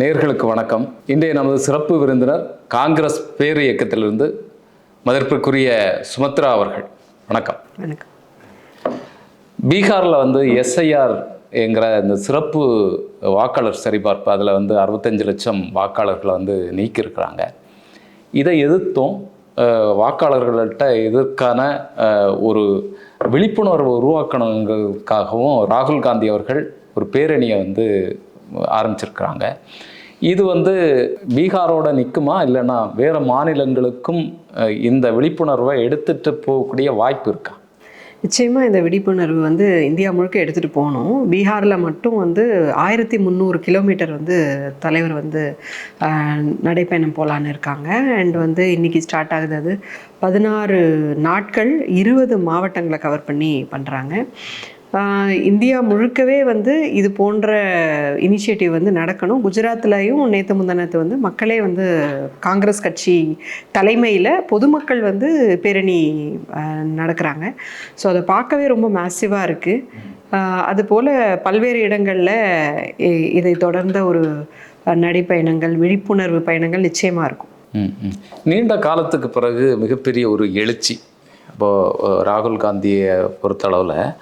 நேர்களுக்கு வணக்கம். இன்றைய நமது சிறப்பு விருந்தினர் காங்கிரஸ் பேர் இயக்கத்திலிருந்து மதிப்பிற்குரிய சுமத்ரா அவர்கள். வணக்கம். வணக்கம். பீகாரில் வந்து எஸ்ஐஆர் என்கிற இந்த சிறப்பு வாக்காளர் சரிபார்ப்பு அதில் வந்து அறுபத்தஞ்சு லட்சம் வாக்காளர்களை வந்து நீக்கியிருக்கிறாங்க. இதை எதிர்த்தும் வாக்காளர்கள்ட்ட இதற்கான ஒரு விழிப்புணர்வு உருவாக்கணுங்கிறதுக்காகவும் ராகுல் காந்தி அவர்கள் ஒரு பேரணியை வந்து ஆரம்பிச்சிருக்கிறாங்க. இது வந்து பீகாரோட நிற்குமா இல்லைன்னா வேறு மாநிலங்களுக்கும் இந்த விழிப்புணர்வை எடுத்துட்டு போகக்கூடிய வாய்ப்பு இருக்கா? நிச்சயமாக இந்த விழிப்புணர்வு வந்து இந்தியா முழுக்க எடுத்துகிட்டு போகணும். பீகாரில் மட்டும் வந்து ஆயிரத்தி முந்நூறு கிலோமீட்டர் வந்து தலைவர் வந்து நடைப்பயணம் போகலான்னு இருக்காங்க. அண்ட் வந்து இன்னைக்கு ஸ்டார்ட் ஆகுது அது. பதினாறு நாட்கள் இருபது மாவட்டங்களை கவர் பண்ணி பண்ணுறாங்க இந்தியா முழுக்கவே வந்து இது போன்ற இனிஷியேட்டிவ் வந்து நடக்கணும். குஜராத்லையும் நேற்று முந்தானத்து வந்து மக்களே வந்து காங்கிரஸ் கட்சி தலைமையில் பொதுமக்கள் வந்து பேரணி நடக்கிறாங்க. ஸோ அதை பார்க்கவே ரொம்ப மேசிவாக இருக்குது அதுபோல் பல்வேறு இடங்களில் இ- இதை தொடர்ந்த ஒரு நடைப்பயணங்கள் விழிப்புணர்வு பயணங்கள் நிச்சயமாக இருக்கும். ம், ம். நீண்ட காலத்துக்கு பிறகு மிகப்பெரிய ஒரு எழுச்சி. இப்போது ராகுல் காந்தியை பொறுத்தளவில்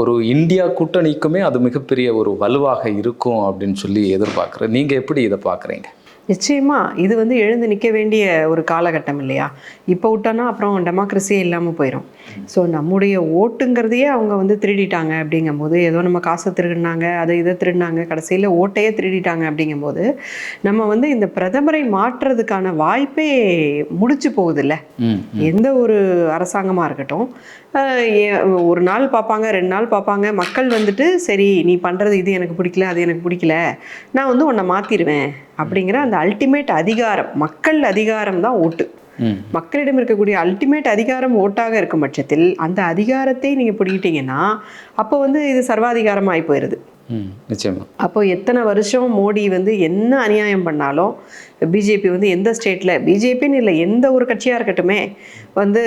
ஒரு இந்தியா கூட்டணிக்குமே அது மிகப்பெரிய ஒரு வலுவாக இருக்கும் அப்படின்னு சொல்லி எதிர்பார்க்குறேன். நீங்கள் எப்படி இதை பார்க்குறீங்க? நிச்சயமா இது வந்து எழுந்து நிற்க வேண்டிய ஒரு காலகட்டம் இல்லையா? இப்போ விட்டோன்னா அப்புறம் டெமோக்ரஸியே இல்லாமல் போயிடும் ஸோ நம்முடைய ஓட்டுங்கிறதையே அவங்க வந்து திருடிட்டாங்க அப்படிங்கும்போது ஏதோ நம்ம காசை திருடினாங்க அதை இதை திருடினாங்க கடைசியில் ஓட்டையே திருடிட்டாங்க அப்படிங்கும்போது நம்ம வந்து இந்த பிரதமரை மாற்றுறதுக்கான வாய்ப்பே முடிச்சு போகுதுல்ல எந்த ஒரு அரசாங்கமாக இருக்கட்டும் ஒரு நாள் பார்ப்பாங்க ரெண்டு நாள் பார்ப்பாங்க மக்கள் வந்துட்டு சரி நீ பண்ணுறது இது எனக்கு பிடிக்கல அது எனக்கு பிடிக்கல. நான் வந்து உன்னை மாற்றிடுவேன் அப்படிங்கிற அந்த அல்டிமேட் அதிகாரம் மக்கள் அதிகாரம் தான் ஓட்டு. மக்களிடம் இருக்கக்கூடிய அல்டிமேட் அதிகாரம் ஓட்டாக இருக்கும் பட்சத்தில் அந்த அதிகாரத்தை நீங்கள் பிடிக்கிட்டீங்கன்னா அப்போ வந்து இது சர்வாதிகாரம் ஆகி போயிடுது நிச்சயமா. அப்போ எத்தனை வருஷம் மோடி வந்து என்ன அநியாயம் பண்ணாலும் பிஜேபி வந்து எந்த ஸ்டேட்டில் பிஜேபின்னு இல்லை எந்த ஒரு கட்சியாக இருக்கட்டுமே வந்து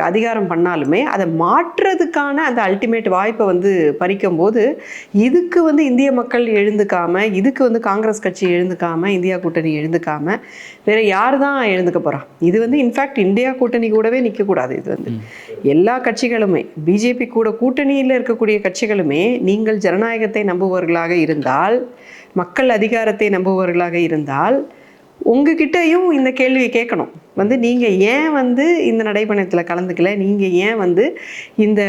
அதிகாரம் பண்ணாலுமே அதை மாற்றுறதுக்கான அந்த அல்டிமேட் வாய்ப்பை வந்து பறிக்கும் போது இதுக்கு வந்து இந்திய மக்கள் எழுந்துக்காம இதுக்கு வந்து காங்கிரஸ் கட்சி எழுந்துக்காம இந்தியா கூட்டணி எழுந்துக்காம வேற யார் தான் எழுந்துக்க போறா? இது வந்து இன்ஃபேக்ட் இந்தியா கூட்டணி கூடவே நிற்கக்கூடாது இது வந்து. எல்லா கட்சிகளுமே பிஜேபி கூட கூட்டணியில் இருக்கக்கூடிய கட்சிகளுமே நீங்கள் ஜனநாயகத்தை நம்புபவர்களாக இருந்தால் மக்கள் அதிகாரத்தை நம்புபவர்களாக இருந்தால் உங்ககிட்டயும் இந்த கேள்வியை கேட்கணும். வந்து நீங்கள் ஏன் வந்து இந்த நடைபயணத்தில் கலந்துக்கல? நீங்கள் ஏன் வந்து இந்த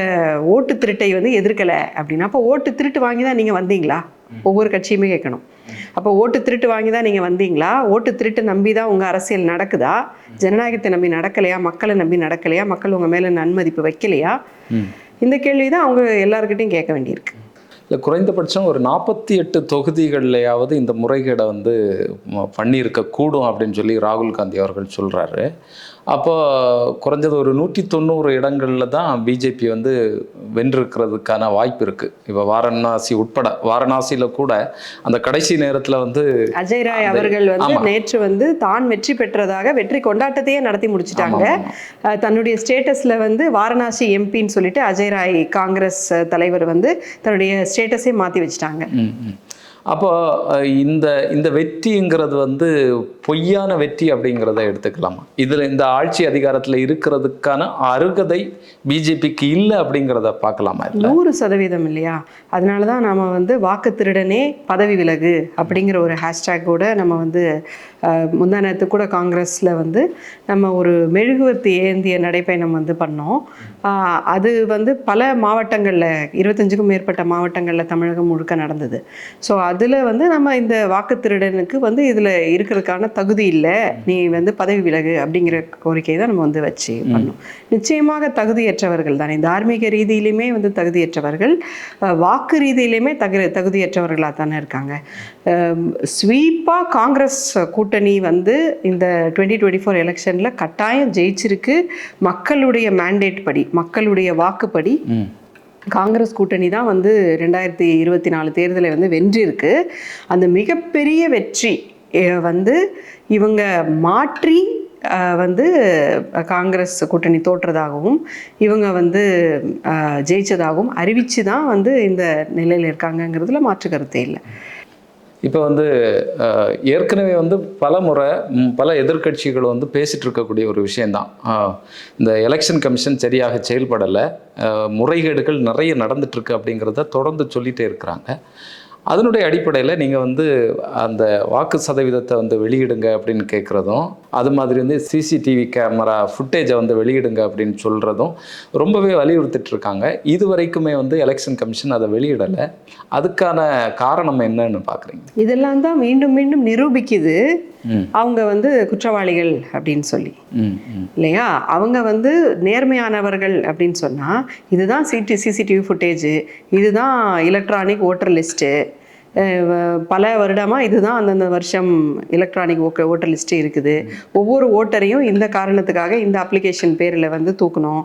ஓட்டு திருட்டை வந்து எதிர்க்கலை அப்படின்னா? அப்போ ஓட்டு திருட்டு வாங்கி தான் நீங்கள் வந்தீங்களா ஒவ்வொரு கட்சியுமே கேட்கணும். அப்போ ஓட்டு திருட்டு வாங்கி தான் நீங்கள் வந்தீங்களா? ஓட்டு திருட்டு நம்பி தான் உங்கள் அரசியல் நடக்குதா? ஜனநாயகத்தை நம்பி நடக்கலையா? மக்களை நம்பி நடக்கலையா? மக்கள் உங்கள் மேலே நன்மதிப்பு வைக்கலையா? இந்த கேள்வி தான் அவங்க எல்லாருக்கிட்டையும் கேட்க வேண்டியிருக்கு. இல்லை குறைந்தபட்சம் ஒரு நாற்பத்தி எட்டு தொகுதிகள்லையாவது இந்த முறைகேடை வந்து பண்ணியிருக்கக்கூடும் பண்ணியிருக்க கூடும் அப்படின்னு சொல்லி ராகுல் காந்தி அவர்கள் சொல்கிறாரு அப்போ குறைஞ்சது ஒரு நூற்றி தொண்ணூறு இடங்களில் தான் பிஜேபி வந்து வென்றிருக்கிறதுக்கான வாய்ப்பு இருக்குது இப்போ வாரணாசி உட்பட வாரணாசியில் கூட அந்த கடைசி நேரத்தில் வந்து அஜய் ராய் அவர்கள் வந்து. நேற்று வந்து தான் வெற்றி பெற்றதாக வெற்றி கொண்டாட்டத்தையே நடத்தி முடிச்சிட்டாங்க தன்னுடைய ஸ்டேட்டஸ்ல வந்து வாரணாசி எம்பின்னு சொல்லிட்டு அஜய் ராய் காங்கிரஸ் தலைவர் வந்து தன்னுடைய ஸ்டேட்டஸே மாத்தி வச்சுட்டாங்க. அப்போ இந்த இந்த வெற்றிங்கிறது வந்து பொய்யான வெற்றி அப்படிங்கிறத எடுத்துக்கலாமா? இதில் இந்த ஆட்சி அதிகாரத்தில் இருக்கிறதுக்கான அருகதை பிஜேபிக்கு இல்லை அப்படிங்கிறத பார்க்கலாமா இல்லை நூறு சதவீதம் இல்லையா? அதனால தான் நாம் வந்து வாக்கு திருடனே பதவி விலகு அப்படிங்கிற ஒரு ஹேஷ்டேக்கோட நம்ம வந்து முந்தா நேரத்து கூட காங்கிரஸில் வந்து நம்ம ஒரு மெழுகுவர்த்தி ஏந்திய நடைப்பயணம் வந்து பண்ணோம். அது வந்து பல மாவட்டங்களில் இருபத்தஞ்சுக்கும் மேற்பட்ட மாவட்டங்களில் தமிழகம் முழுக்க நடந்தது. ஸோ அது அதில் வந்து நம்ம இந்த வாக்கு திருடனுக்கு வந்து இதில் இருக்கிறதுக்கான தகுதி இல்லை. நீ வந்து பதவி விலகு அப்படிங்கிற கோரிக்கையை தான் நம்ம வந்து வச்சு பண்ணோம் நிச்சயமாக தகுதியற்றவர்கள் தானே. தார்மீக ரீதியிலுமே வந்து தகுதியற்றவர்கள் வாக்கு ரீதியிலுமே தகு தகுதியற்றவர்களாக தானே இருக்காங்க. ஸ்வீப்பாக காங்கிரஸ் கூட்டணி வந்து இந்த டுவெண்ட்டி டுவெண்ட்டி ஃபோர் எலெக்ஷனில் கட்டாயம் ஜெயிச்சிருக்கு மக்களுடைய மேண்டேட் படி மக்களுடைய வாக்குப்படி. காங்கிரஸ் கூட்டணி தான் வந்து ரெண்டாயிரத்தி இருபத்தி நாலு தேர்தலை வந்து வென்றிருக்கு. அந்த மிகப்பெரிய வெற்றி வந்து இவங்க மாற்றி வந்து காங்கிரஸ் கூட்டணி தோற்றதாகவும் இவங்க வந்து ஜெயிச்சதாகவும் அறிவித்து தான் வந்து இந்த நிலையில் இருக்காங்கங்கிறதுல மாற்று கருத்தே இல்லை. இப்போ வந்து ஏற்கனவே வந்து பல முறை பல எதிர்க்கட்சிகள் வந்து பேசிட்டு இருக்கக்கூடிய ஒரு விஷயந்தான் இந்த எலெக்ஷன் கமிஷன் சரியாக செயல்படலை. முறைகேடுகள் நிறைய நடந்துட்டுருக்கு அப்படிங்கிறத தொடர்ந்து சொல்லிகிட்டே இருக்கிறாங்க. அதனுடைய அடிப்படையில் நீங்கள் வந்து அந்த வாக்கு சதவீதத்தை வந்து வெளியிடுங்க அப்படின்னு கேட்குறதும் அது மாதிரி வந்து சிசிடிவி கேமரா ஃபுட்டேஜை வந்து வெளியிடுங்க அப்படின்னு சொல்கிறதும் ரொம்பவே வலியுறுத்திட்டு இருக்காங்க. இது வரைக்குமே வந்து எலெக்ஷன் கமிஷன் அதை வெளியிடலை. அதுக்கான காரணம் என்னன்னு பார்க்குறீங்க இதெல்லாம் தான் மீண்டும் மீண்டும் நிரூபிக்குது. அவங்க வந்து குற்றவாளிகள் அப்படின்னு சொல்லி. இல்லையா? அவங்க வந்து நேர்மையானவர்கள் அப்படின்னு சொன்னால் இதுதான் சிடி சிசிடிவி ஃபுட்டேஜு இதுதான் எலக்ட்ரானிக் ஓட்டர் லிஸ்ட்டு பல வருடமாக இதுதான் அந்தந்த வருஷம் எலக்ட்ரானிக் ஓக்க ஓட்டர் லிஸ்ட்டு இருக்குது. ஒவ்வொரு ஓட்டரையும் இந்த காரணத்துக்காக இந்த அப்ளிகேஷன் பேரில் வந்து தூக்கணும்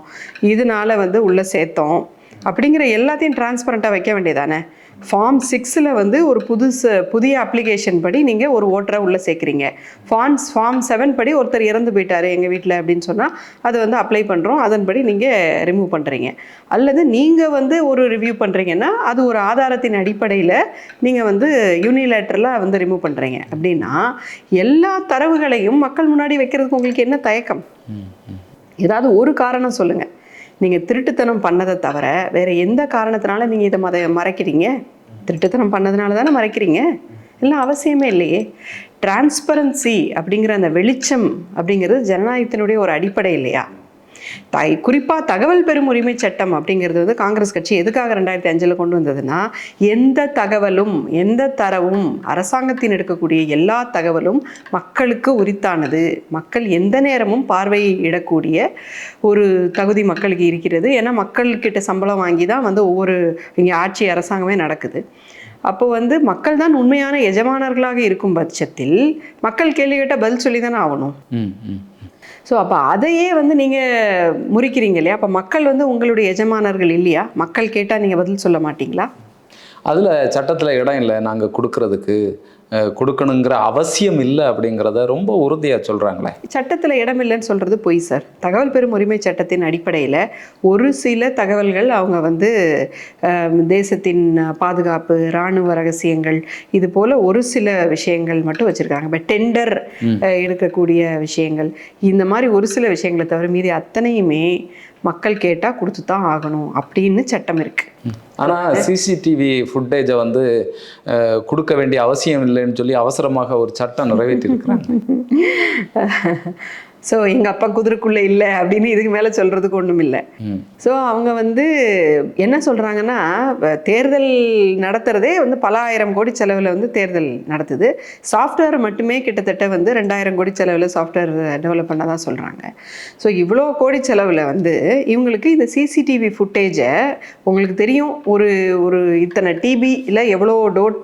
இதனால வந்து உள்ளே சேர்த்தோம். அப்படிங்கிற எல்லாத்தையும் டிரான்ஸ்பரண்ட்டாக வைக்க வேண்டியதானே? ஃபார்ம் சிக்ஸில் வந்து ஒரு புதுசு புதிய அப்ளிகேஷன் படி நீங்கள் ஒரு ஓட்டரை உள்ளே சேர்க்குறீங்க. ஃபார்ம்ஸ் ஃபார்ம் செவன் படி ஒருத்தர் இறந்து போயிட்டாரு எங்கள் வீட்டில் அப்படின்னு சொன்னால் அதை வந்து அப்ளை பண்ணுறோம் அதன்படி நீங்கள் ரிமூவ் பண்ணுறீங்க அல்லது நீங்கள் வந்து ஒரு ரிவ்யூ பண்ணுறீங்கன்னா அது ஒரு ஆதாரத்தின் அடிப்படையில் நீங்கள் வந்து யூனிலேட்டரலாக வந்து ரிமூவ் பண்ணுறீங்க அப்படின்னா எல்லா தரவுகளையும் மக்கள் முன்னாடி வைக்கிறதுக்கு உங்களுக்கு என்ன தயக்கம்? ஏதாவது ஒரு காரணம் சொல்லுங்கள் நீங்கள் திருட்டுத்தனம் பண்ணதை தவிர வேறு எந்த காரணத்தினால நீங்கள் இதை மத மறைக்கிறீங்க? திருட்டுத்தனம் பண்ணதுனால தானே மறைக்கிறீங்க? எல்லாம் அவசியமே இல்லையே. டிரான்ஸ்பரன்சி அப்படிங்கிற அந்த வெளிச்சம் அப்படிங்கிறது ஜனநாயகத்தினுடைய ஒரு அடிப்படை இல்லையா? தை குறிப்பாக தகவல் பெறும் உரிமை சட்டம் அப்படிங்கிறது வந்து காங்கிரஸ் கட்சி எதுக்காக ரெண்டாயிரத்தி அஞ்சில் கொண்டு வந்ததுன்னா எந்த தகவலும் எந்த தரவும் அரசாங்கத்தின் எடுக்கக்கூடிய எல்லா தகவலும் மக்களுக்கு உரித்தானது. மக்கள் எந்த நேரமும் பார்வையிடக்கூடிய ஒரு தகுதி மக்களுக்கு இருக்கிறது. ஏன்னா மக்கள்கிட்ட சம்பளம் வாங்கி தான் வந்து ஒவ்வொரு இங்கே ஆட்சி அரசாங்கமே நடக்குது. அப்போ வந்து மக்கள் தான் உண்மையான எஜமானர்களாக இருக்கும் பட்சத்தில் மக்கள் கேள்வி கேட்டால் பதில் சொல்லி தானே ஆகணும் ஸோ அப்போ அதையே வந்து நீங்கள் முறிக்கிறீங்க இல்லையா? அப்போ மக்கள் வந்து உங்களுடைய எஜமானர்கள் இல்லையா? மக்கள் கேட்டால் நீங்கள் பதில் சொல்ல மாட்டீங்களா? அதில் சட்டத்தில் இடம் இல்லை. நாங்கள் கொடுக்கறதுக்கு கொடுக்கணுங்கிற அவசியம் இல்லை அப்படிங்கிறத ரொம்ப உறுதியாக சொல்கிறாங்களே சட்டத்தில் இடமில்லைன்னு சொல்கிறது பொய் சார். தகவல் பெறும் உரிமை சட்டத்தின் அடிப்படையில் ஒரு சில தகவல்கள் அவங்க வந்து தேசத்தின் பாதுகாப்பு இராணுவ ரகசியங்கள் இது போல் ஒரு சில விஷயங்கள் மட்டும் வச்சுருக்காங்க. இப்போ டெண்டர் எடுக்கக்கூடிய விஷயங்கள் இந்த மாதிரி ஒரு சில விஷயங்களை தவிர மீதி அத்தனையுமே மக்கள் கேட்டால் கொடுத்து தான் ஆகணும் அப்படின்னு சட்டம் இருக்குது ஆனால் சிசிடிவி ஃபுட்டேஜை வந்து கொடுக்க வேண்டிய அவசியம் இல்லைன்னு சொல்லி அவசரமாக ஒரு சட்டம் நிறைவேற்றிருக்கிறாங்க. ஸோ எங்கள் அப்பா குதிரைக்குள்ளே இல்லை அப்படின்னு இதுக்கு மேலே சொல்கிறதுக்கு ஒன்றும் இல்லை. ஸோ அவங்க வந்து என்ன சொல்கிறாங்கன்னா தேர்தல் நடத்துகிறதே வந்து பல ஆயிரம் கோடி செலவில் வந்து தேர்தல் நடத்துது. சாஃப்ட்வேர் மட்டுமே கிட்டத்தட்ட வந்து ரெண்டாயிரம் கோடி செலவில் சாஃப்ட்வேர் டெவலப் பண்ண தான் சொல்கிறாங்க ஸோ இவ்வளோ கோடி செலவில் வந்து இவங்களுக்கு இந்த சிசிடிவி ஃபுட்டேஜை உங்களுக்கு தெரியும் ஒரு ஒரு இத்தனை டிபி இல்லை எவ்வளோ டோட்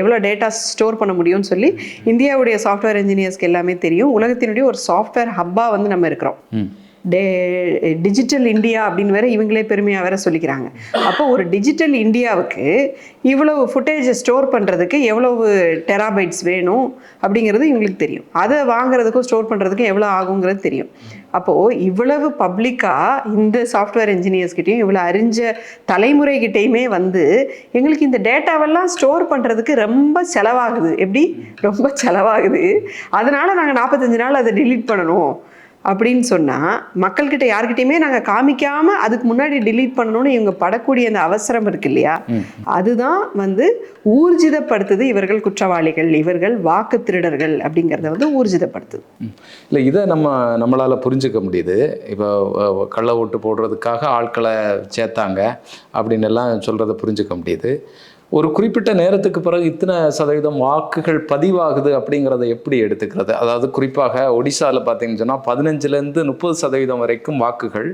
எவ்வளோ டேட்டா ஸ்டோர் பண்ண முடியும்னு சொல்லி இந்தியாவுடைய சாஃப்ட்வேர் இன்ஜினியர்ஸ்க்கு எல்லாமே தெரியும். உலகத்தினுடைய ஒரு சாஃப்ட்வேர் ஹப்பாக வந்து நம்ம இருக்கிறோம். டே டிஜிட்டல் இந்தியா அப்படின்னு வேற இவங்களே பெருமையாக வேற சொல்லிக்கிறாங்க. அப்போ ஒரு டிஜிட்டல் இந்தியாவுக்கு இவ்வளவு ஃபுட்டேஜை ஸ்டோர் பண்ணுறதுக்கு எவ்வளவு டெராபைட்ஸ் வேணும் அப்படிங்கிறது இவங்களுக்கு தெரியும். அதை வாங்குறதுக்கும் ஸ்டோர் பண்ணுறதுக்கும் எவ்வளோ ஆகுங்கிறது தெரியும். அப்போது இவ்வளவு பப்ளிக்காக இந்த சாஃப்ட்வேர் இன்ஜினியர்ஸ்கிட்டையும் இவ்வளோ அறிஞ்ச தலைமுறைகிட்டையுமே வந்து எங்களுக்கு இந்த டேட்டாவெல்லாம் ஸ்டோர் பண்ணுறதுக்கு ரொம்ப செலவாகுது. எப்படி? ரொம்ப செலவாகுது. அதனால் நாங்கள் நாற்பத்தஞ்சு நாள் அதை டிலீட் பண்ணணும். அப்படின்னு சொன்னால் மக்கள்கிட்ட யார்கிட்டயுமே நாங்கள் காமிக்காமல் அதுக்கு முன்னாடி delete பண்ணணும்னு இவங்க படக்கூடிய அந்த அவசரம் இருக்கு இல்லையா? அதுதான் வந்து ஊர்ஜிதப்படுத்துது இவர்கள் குற்றவாளிகள் இவர்கள் வாக்கு திருடர்கள் அப்படிங்கிறத வந்து ஊர்ஜிதப்படுத்துது. இல்லை இதை நம்ம நம்மளால் புரிஞ்சுக்க முடியுது. இப்போ கள்ள ஓட்டு போடுறதுக்காக ஆட்களை சேர்த்தாங்க அப்படின்னு எல்லாம் சொல்கிறத புரிஞ்சுக்க முடியுது. ஒரு குறிப்பிட்ட நேரத்துக்கு பிறகு இத்தனை சதவீதம் வாக்குகள் பதிவாகுது அப்படிங்கிறத எப்படி எடுத்துக்கிறது? அதாவது குறிப்பாக ஒடிசாவில் பார்த்தீங்கன்னு சொன்னால் பதினஞ்சுலேருந்து முப்பது சதவீதம் வரைக்கும் வாக்குகள்.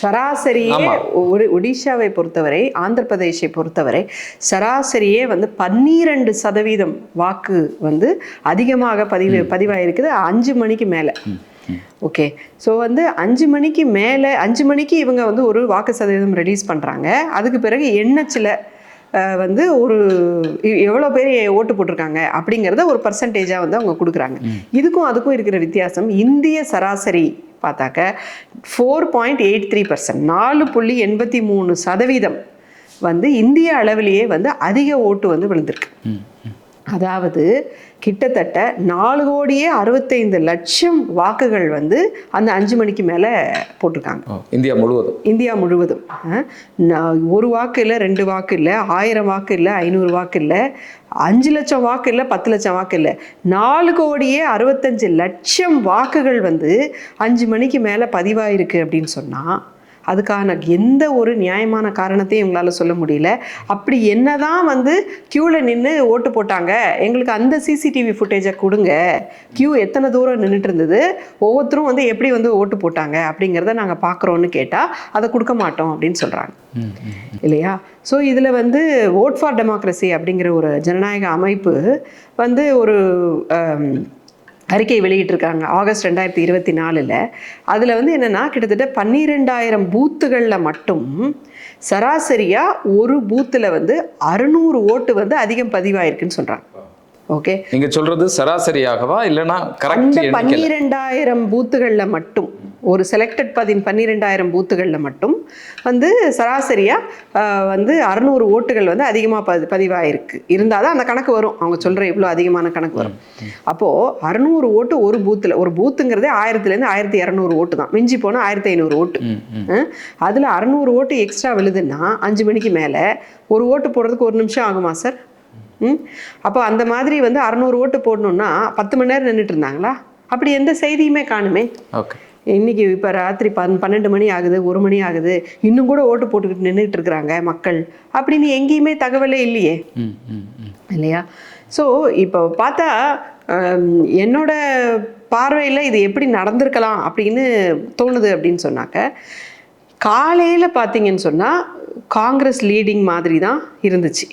சராசரியே ஆமா. ஒரு ஒடிஷாவை பொறுத்தவரை ஆந்திர பிரதேஷை பொறுத்தவரை சராசரியே வந்து பன்னிரண்டு சதவீதம் வாக்கு வந்து அதிகமாக பதிவு பதிவாயிருக்குது. அஞ்சு மணிக்கு மேலே. ஓகே. ஸோ வந்து அஞ்சு மணிக்கு மேலே அஞ்சு மணிக்கு இவங்க வந்து ஒரு வாக்கு சதவீதம் ரிலீஸ் பண்ணுறாங்க அதுக்கு பிறகு எண்ணச்சில அஹ், வந்து ஒரு எவ்வளோ பேர் ஓட்டு போட்டிருக்காங்க அப்படிங்கிறத ஒரு பர்சன்டேஜாக வந்து அவங்க கொடுக்குறாங்க. இதுக்கும் அதுக்கும் இருக்கிற வித்தியாசம் இந்திய சராசரி பார்த்தாக்க four point eight three percent நாலு புள்ளி எண்பத்தி மூணு சதவீதம் வந்து இந்திய அளவிலேயே வந்து அதிக ஓட்டு வந்து விழுந்திருக்கு. அதாவது கிட்டத்தட்ட நாலு கோடியே அறுபத்தைந்து லட்சம் வாக்குகள் வந்து அந்த அஞ்சு மணிக்கு மேலே போட்டிருக்காங்க. இந்தியா முழுவதும். இந்தியா முழுவதும். ஒரு வாக்கு இல்லை ரெண்டு வாக்கு இல்லை ஆயிரம் வாக்கு இல்லை ஐநூறு வாக்கு இல்லை அஞ்சு லட்சம் வாக்கு இல்லை பத்து லட்சம் வாக்கு இல்லை நாலு கோடியே அறுபத்தஞ்சு லட்சம் வாக்குகள் வந்து அஞ்சு மணிக்கு மேலே பதிவாயிருக்கு அப்படின்னு சொன்னால் அதுக்கான எந்த ஒரு நியாயமான காரணத்தையும் எங்களால் சொல்ல முடியல. அப்படி என்னதான் வந்து க்யூவில் நின்று ஓட்டு போட்டாங்க. எங்களுக்கு அந்த சிசிடிவி ஃபுட்டேஜை கொடுங்க. க்யூ எத்தனை தூரம் நின்றுட்டு இருந்தது? ஒவ்வொருத்தரும் வந்து எப்படி வந்து ஓட்டு போட்டாங்க அப்படிங்கிறத நாங்கள் பார்க்குறோன்னு கேட்டால் அதை கொடுக்க மாட்டோம் அப்படின்னு சொல்கிறாங்க. இல்லையா? ஸோ இதில் வந்து ஓட் ஃபார் டெமோக்ரஸி அப்படிங்கிற ஒரு ஜனநாயக அமைப்பு வந்து ஒரு அறிக்கை வெளியிட்டிருக்காங்க ஆகஸ்ட் ரெண்டாயிரத்தி இருபத்தி நாலில். அதில் வந்து என்னென்னா கிட்டத்தட்ட பன்னிரெண்டாயிரம் பூத்துகளில் மட்டும் சராசரியாக ஒரு பூத்தில் வந்து அறுநூறு ஓட்டு வந்து அதிகம் பதிவாயிருக்குன்னு சொல்கிறாங்க ஓகே? நீங்க சொல்றது சராசரியாகவா இல்லைன்னா கரெக்ட் பன்னிரெண்டாயிரம் பூத்துகளில் மட்டும். ஒரு செலக்டட் பதின் பன்னிரெண்டாயிரம் பூத்துகளில் மட்டும் வந்து சராசரியாக வந்து அறநூறு ஓட்டுகள் வந்து அதிகமாக பதி பதிவாயிருக்கு. இருந்தால் தான் அந்த கணக்கு வரும். அவங்க சொல்கிற இவ்வளோ அதிகமான கணக்கு வரும். அப்போது அறநூறு ஓட்டு ஒரு பூத்தில் ஒரு பூத்துங்கிறதே ஆயிரத்துலேருந்து ஆயிரத்தி இரநூறு ஓட்டு தான். மிஞ்சி போனால் ஆயிரத்தி ஐநூறு ஓட்டு. அதில் அறநூறு ஓட்டு எக்ஸ்ட்ரா விழுதுன்னா அஞ்சு மணிக்கு மேலே ஒரு ஓட்டு போடுறதுக்கு ஒரு நிமிஷம் ஆகுமா சார் ம்? அப்போ அந்த மாதிரி வந்து அறநூறு ஓட்டு போடணுன்னா பத்து மணி நேரம் நின்றுட்டு இருந்தாங்களா? அப்படி எந்த செய்தியுமே காணுமே. ஓகே. இன்னைக்கு இப்போ ராத்திரி பன் பன்னெண்டு மணி ஆகுது ஒரு மணி ஆகுது. இன்னும் கூட ஓட்டு போட்டுக்கிட்டு நின்றுட்டு இருக்கிறாங்க மக்கள். அப்படின்னு எங்கேயுமே தகவலே இல்லையே. இல்லையா? ஸோ இப்போ பார்த்தா என்னோட பார்வையில் இது எப்படி நடந்திருக்கலாம் அப்படின்னு தோணுது அப்படின்னு சொன்னாக்க காலையில் பார்த்தீங்கன்னு சொன்னால் காங்கிரஸ் லீடிங் மாதிரி தான் இருந்துச்சு.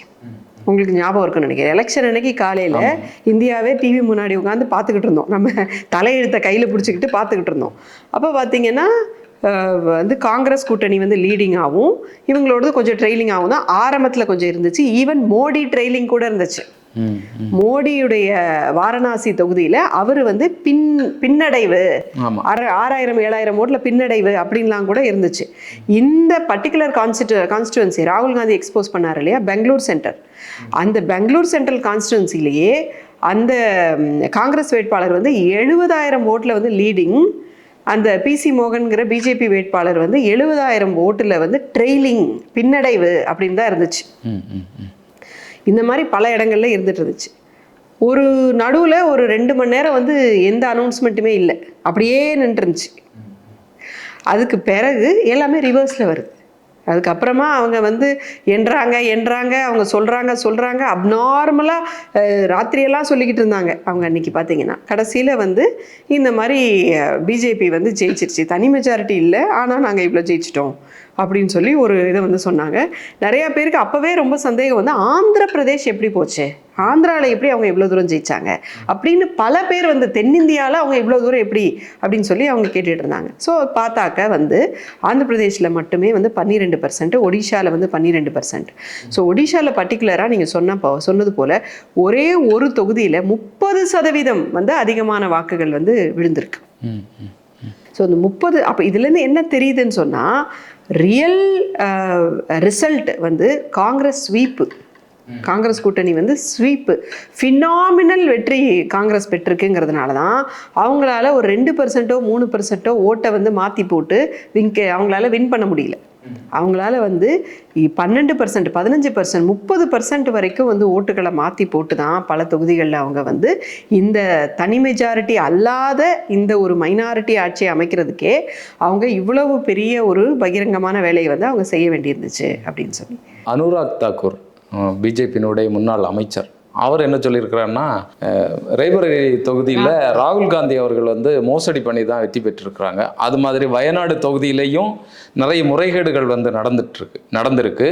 உங்களுக்கு ஞாபகம் இருக்குன்னு நினைக்கிறேன். எலெக்ஷன் அன்னைக்கு காலையில் இந்தியாவே டிவி முன்னாடி உட்காந்து பார்த்துக்கிட்டு இருந்தோம். நம்ம தலையெழுத்தை கையில் பிடிச்சிக்கிட்டு பார்த்துக்கிட்டு இருந்தோம். அப்போ பார்த்தீங்கன்னா வந்து காங்கிரஸ் கூட்டணி வந்து லீடிங்காகவும் இவங்களோடது கொஞ்சம் ட்ரெயிலிங்காகவும் தான். ஆரம்பத்தில் கொஞ்சம் இருந்துச்சு. ஈவன் மோடி ட்ரெயிலிங் கூட இருந்துச்சு. மோடியுடைய வாரணாசி தொகுதியில் அவர் வந்து பின் பின்னடைவு. ஆறாயிரம் ஏழாயிரம் ஓட்டில் பின்னடைவு அப்படின்லாம் கூட இருந்துச்சு. இந்த பர்டிகுலர் கான்ஸ்டிட்டு கான்ஸ்டுவன்சி ராகுல் காந்தி எக்ஸ்போஸ் பண்ணார் இல்லையா? பெங்களூர் சென்டர் அந்த பெங்களூர் சென்ட்ரல் கான்ஸ்டுவன்சிலேயே அந்த காங்கிரஸ் வேட்பாளர் வந்து எழுபதாயிரம் ஓட்டில் வந்து லீடிங் அந்த பிசி மோகன்கிற பிஜேபி வேட்பாளர் வந்து எழுபதாயிரம் ஓட்டில் வந்து ட்ரெய்லிங் பின்னடைவு அப்படின்னு தான் இருந்துச்சு. இந்த மாதிரி பல இடங்கள்ல இருந்துட்டு இருந்துச்சு ஒரு நடுவில் ஒரு ரெண்டு மணி நேரம் வந்து எந்த அனௌன்ஸ்மெண்ட்டுமே இல்லை. அப்படியே நின்றுருந்துச்சு. அதுக்கு பிறகு எல்லாமே ரிவர்ஸில் வருது. அதுக்கப்புறமா அவங்க வந்து என்றாங்க என்றாங்க அவங்க சொல்கிறாங்க சொல்கிறாங்க அப்நார்மலாக ராத்திரியெல்லாம் சொல்லிக்கிட்டு இருந்தாங்க. அவங்க அன்னைக்கு பார்த்தீங்கன்னா கடைசியில் வந்து இந்த மாதிரி பிஜேபி வந்து ஜெயிச்சிருச்சு. தனி மெஜாரிட்டி இல்லை. ஆனால் நாங்கள் இவ்வளோ ஜெயிச்சிட்டோம். அப்படின்னு சொல்லி ஒரு இதை வந்து சொன்னாங்க. நிறையா பேருக்கு அப்போவே ரொம்ப சந்தேகம் வந்து ஆந்திர பிரதேஷ் எப்படி போச்சு? ஆந்திராவில் எப்படி அவங்க இவ்வளோ தூரம் ஜெயிச்சாங்க? அப்படின்னு பல பேர் வந்து தென்னிந்தியாவில் அவங்க இவ்வளோ தூரம் எப்படி? அப்படின்னு சொல்லி அவங்க கேட்டுட்டு இருந்தாங்க. ஸோ பார்த்தாக்க வந்து ஆந்திர பிரதேஷில் மட்டுமே வந்து பன்னிரெண்டு பர்சன்ட் ஒடிஷாவில் வந்து பன்னிரெண்டு பர்சன்ட் ஸோ ஒடிஷாவில் பர்டிகுலராக நீங்கள் சொன்ன சொன்னது போல் ஒரே ஒரு தொகுதியில் முப்பது சதவீதம் வந்து அதிகமான வாக்குகள் வந்து விழுந்திருக்கு. ஸோ அந்த முப்பது அப்போ இதுலேருந்து என்ன தெரியுதுன்னு சொன்னால் ரியல் ரிசல்ட் uh, வந்து காங்கிரஸ் ஸ்வீப்பு காங்கிரஸ் கூட்டணி வந்து ஸ்வீப்பு ஃபினாமினல் வெற்றி காங்கிரஸ் பெற்றிருக்குங்கிறதுனால தான் அவங்களால ஒரு ரெண்டு பர்சன்ட்டோ மூணு பர்சன்ட்டோ ஓட்டை வந்து மாற்றி போட்டு வின் அவங்களால வின் பண்ண முடியல. அவங்களால வந்து பன்னெண்டு பர்சன்ட் பதினஞ்சு பர்சன்ட் முப்பது பர்சன்ட் வரைக்கும் வந்து ஓட்டுகளை மாற்றி போட்டு தான் பல தொகுதிகளில் அவங்க வந்து இந்த தனி மெஜாரிட்டி அல்லாத இந்த ஒரு மைனாரிட்டி ஆட்சியை அமைக்கிறதுக்கே அவங்க இவ்வளவு பெரிய ஒரு பகிரங்கமான வேலையை வந்து அவங்க செய்ய வேண்டியிருந்துச்சு அப்படின்னு சொல்லி. அனுராக் தாக்கூர் பிஜேபியினுடைய முன்னாள் அமைச்சர். அவர் என்ன சொல்லியிருக்கிறாருன்னா ரேபரேலி தொகுதியில் ராகுல் காந்தி அவர்கள் வந்து மோசடி பண்ணி தான் வெற்றி பெற்றிருக்கிறாங்க. அது மாதிரி வயநாடு தொகுதியிலையும் நிறைய முறைகேடுகள் வந்து நடந்துட்டுருக்கு நடந்திருக்கு.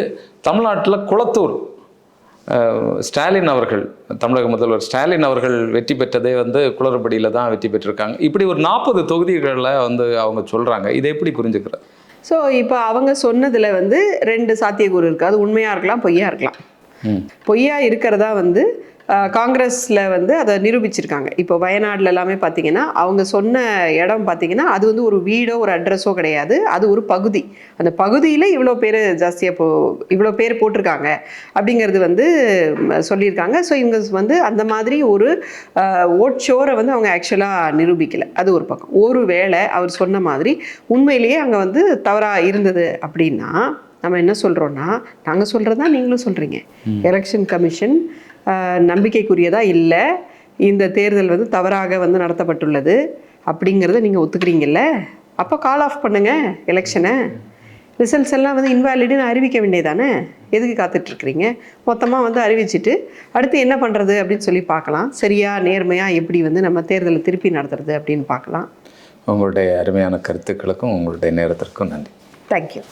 தமிழ்நாட்டில் குளத்தூர் ஸ்டாலின் அவர்கள் தமிழக முதல்வர் ஸ்டாலின் அவர்கள் வெற்றி பெற்றதே வந்து குளறுபடியில் தான் வெற்றி பெற்றிருக்காங்க. இப்படி ஒரு நாற்பது தொகுதிகளில் வந்து அவங்க சொல்கிறாங்க இதை எப்படி புரிஞ்சுக்கிறது? ஸோ இப்போ அவங்க சொன்னதில் வந்து ரெண்டு சாத்தியக்கூறு இருக்குது அது உண்மையாக இருக்கலாம் பொய்யா இருக்கலாம். பொய்யா இருக்கிறதா வந்து காங்கிரஸில் வந்து அதை நிரூபிச்சிருக்காங்க. இப்போ வயநாடுல எல்லாமே பார்த்தீங்கன்னா அவங்க சொன்ன இடம் பார்த்தீங்கன்னா அது வந்து ஒரு வீடோ ஒரு அட்ரஸோ கிடையாது. அது ஒரு பகுதி. அந்த பகுதியில் இவ்வளோ பேர் ஜாஸ்தியாக போ இவ்வளோ பேர் போட்டிருக்காங்க அப்படிங்கிறது வந்து சொல்லியிருக்காங்க. ஸோ இவங்க வந்து அந்த மாதிரி ஒரு ஓட்சோரை வந்து அவங்க ஆக்சுவலாக நிரூபிக்கலை. அது ஒரு பக்கம். ஒரு வேளை அவர் சொன்ன மாதிரி உண்மையிலேயே அங்கே வந்து தவறாக இருந்தது அப்படின்னா நம்ம என்ன சொல்கிறோன்னா நாங்கள் சொல்கிறது தான் நீங்களும் சொல்கிறீங்க எலெக்ஷன் கமிஷன் நம்பிக்கைக்குரியதா இல்லை இந்த தேர்தல் வந்து தவறாக வந்து நடத்தப்பட்டுள்ளது அப்படிங்கிறத நீங்கள் ஒத்துக்கிறீங்கல்ல? அப்போ கால் ஆஃப் பண்ணுங்க எலெக்ஷனை ரிசல்ட்ஸ் எல்லாம் வந்து இன்வாலிடுன்னு அறிவிக்க வேண்டியதானே எதுக்கு காத்துட்ருக்குறீங்க? மொத்தமாக வந்து அறிவிச்சிட்டு அடுத்து என்ன பண்ணுறது அப்படின்னு சொல்லி பார்க்கலாம். சரியா நேர்மையாக எப்படி வந்து நம்ம தேர்தலை திருப்பி நடத்துறது அப்படின்னு பார்க்கலாம். உங்களுடைய அருமையான கருத்துக்களுக்கும் உங்களுடைய நேரத்திற்கும் நன்றி. தேங்க்யூ